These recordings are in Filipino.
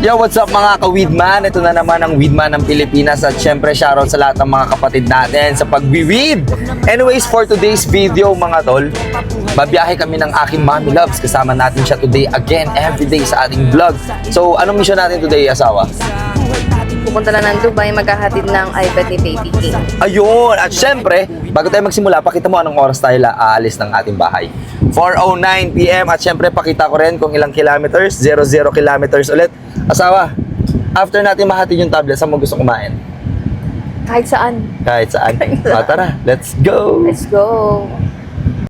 Yo, what's up mga ka-weedman? Ito na naman ang weedman ng Pilipinas at syempre shoutout sa lahat ng mga kapatid natin sa pagwi-weed. Anyways, for today's video mga tol, babiyahe kami ng aking mommy loves. Kasama natin siya today again, everyday sa ating vlog. So, anong mission natin today, asawa? Pupunta lang ng Dubai, maghahatid ng iPad ni Baby King. Ayun! At syempre, bago tayo magsimula, pakita mo anong oras tayo aalis ng ating bahay. 4.09pm at syempre pakita ko rin kung ilang kilometers, 00 kilometers ulit. Asawa, after natin mahatid yung tablet, saan mo gusto kumain? Kahit saan. Kahit saan. O, tara, let's go! Let's go.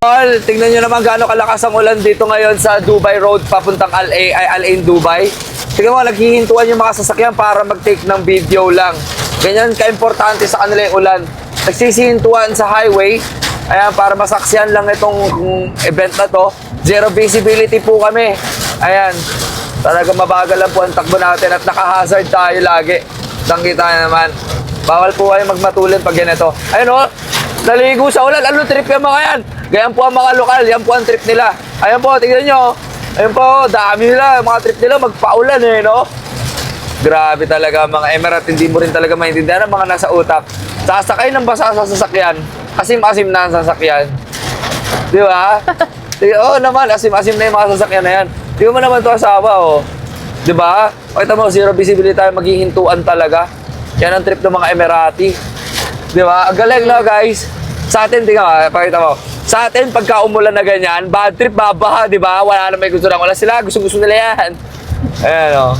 Tol, tingnan nyo naman gaano kalakas ang ulan dito ngayon sa Dubai Road papuntang Al ay Al Ain, Dubai. Tingnan mo, naghihintuan yung mga sasakyan para mag-take ng video lang. Ganyan ka-importante sa kanila yung ulan. Nagsisihintuan sa highway, ayan, para masaksiyan lang itong mm, event na to. Zero visibility po kami. Ayan, talaga mabagal lang po ang takbo natin at naka-hazard tayo lagi. Tangkita naman. Bawal po kayo magmatulin pag ganito. Ayun o, naligo sa ulan. Ano trip yung mga yan? Ganyan po ang mga lokal. Yan po ang trip nila. Ayan po, tingnan nyo. Ayun po, dami nila. Mga trip nila magpaulan eh, no? Grabe talaga mga Emirat. Hindi mo rin talaga maintindihan ang mga nasa utak. Sasakay ng basa sa sasakyan. Asim-asim na ang sasakyan. Di ba? Di, Oo naman, asim-asim na yung mga sasakyan na yan. Di mo naman to asawa, oh. Di ba? Pakita mo, zero visibility tayo, maghihintuan talaga. Yan ang trip ng mga Emirati. Di ba? Ang galing na, guys. Sa atin, tingnan mo, pakita mo. Sa atin, pagka umulan na ganyan, bad trip, babaha, di ba? Wala na may gusto lang. Wala sila, gusto-gusto nila yan. Ayan, oh.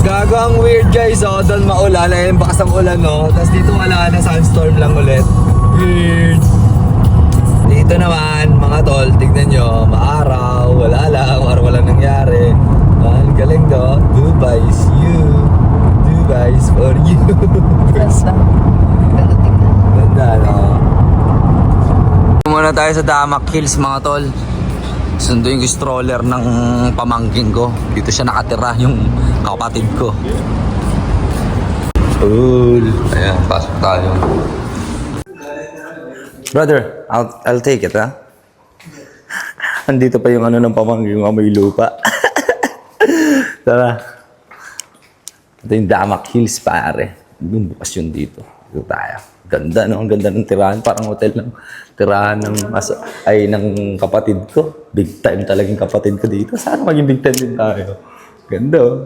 Gago ang weird guys, oh. Doon maulan, ayun, bakas ang ulan, oh. Tapos dito wala na, sunstorm lang ulit. Weird. Dito naman, mga tol, tignan nyo, maaraw, wala lang, or walang nangyari. Ang galing do, Dubai is you, Dubai is for you. Ganda. Ganda tingnan. Ganda, no? Muna tayo sa Damak Hills, mga tol. Sundo yung stroller ng pamangking ko. Dito siya nakatira, yung kapatid ko. Cool. Ayan, pasok tayo. Brother, I'll, I'll take it, ha? Andito pa yung ano ng pamangking ko, may lupa. Tara. Ito yung Damak Hills, pare. Yung bukas yun dito. Dito tayo. Ganda, no? Ang ganda ng tirahan. Parang hotel ng tirahan ng, asa, ay, ng kapatid ko. Big time talagang kapatid ko dito. Sana maging big time din tayo. Ganda, oh.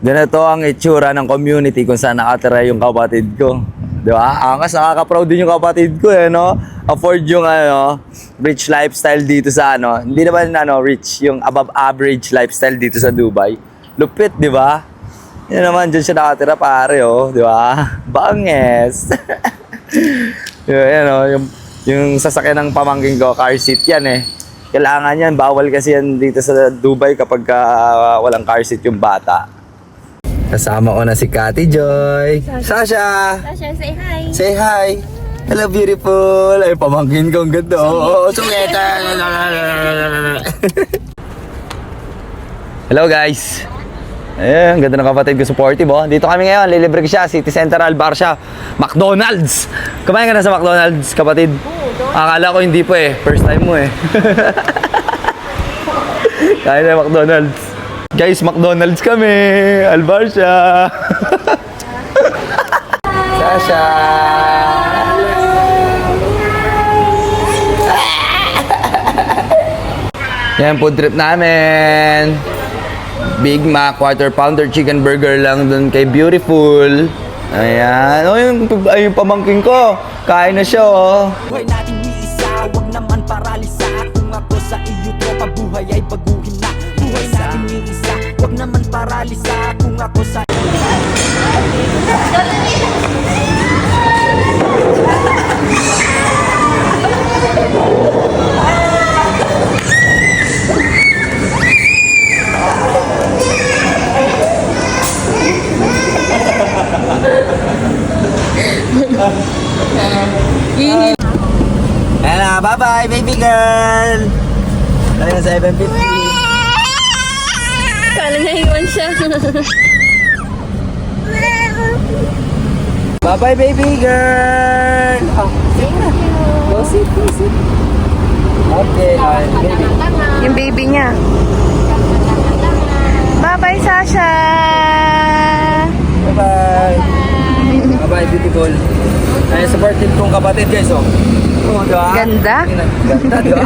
Ganito ang itsura ng community kung saan nakatira yung kapatid ko. Di ba? Angas, nakaka-proud din yung kapatid ko eh, no? Afford yung ano, rich lifestyle dito sa ano. Hindi naman ano, rich, yung above average lifestyle dito sa Dubai. Lupit, di ba? Yan naman, dyan siya nakatira pare, oh. Di ba? Banges. yun, yan, oh, yung, yung sasakyan ng pamangking ko, car seat yan eh. Kailangan yan, bawal kasi yan dito sa Dubai kapag ah, walang car seat yung bata. Kasama ko na si Kati Joy. Sasha! Tasha, say hi. Say hi! Hello, beautiful! Ay, pamangkin ko ang ganda. Oo, oh, sungeta! Hello, guys! Ang ganda ng kapatid ko supportive, oh. Dito kami ngayon, lilibre ko siya, City Central Bar siya. McDonald's! Kumain ka na sa McDonald's, kapatid? Akala ko hindi po eh. First time mo eh. Kain na McDonald's. Guys, McDonald's kami! Albarsya! Sasha! Yan, food trip namin. Big Mac, quarter pounder, chicken burger lang dun kay Beautiful. Ayan. O, yung, ay, yung pamangking ko. Kain na siya, oh. Buhay natin ni isa, wag naman paralisa Kung ako sa iyo tropa, buhay ay baguhin na Buhay natin ni isa, wag naman paralisa Kung ako sa Ayan na, bye-bye, baby girl! Tayo na sa 750. Kala niya iwan siya. Bye-bye, baby girl! Oh, go sit, go sit. Okay, alright, baby. Yung baby niya. Sasha! Bye-bye. Bye-bye, beautiful. Ay, supportive kong kapatid, guys, oh. Oh, di ba? Ganda. Ganda, di ba?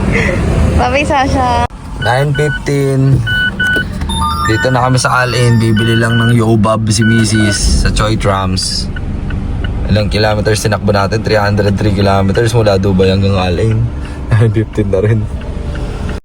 Bye-bye, Sasha. 9.15 Dito na kami sa Alin Bibili lang ng Yobab si Mrs. Sa Choi Trams Ilang kilometers tinakbo natin? 303 kilometers mula Dubai hanggang Alin 9.15 na rin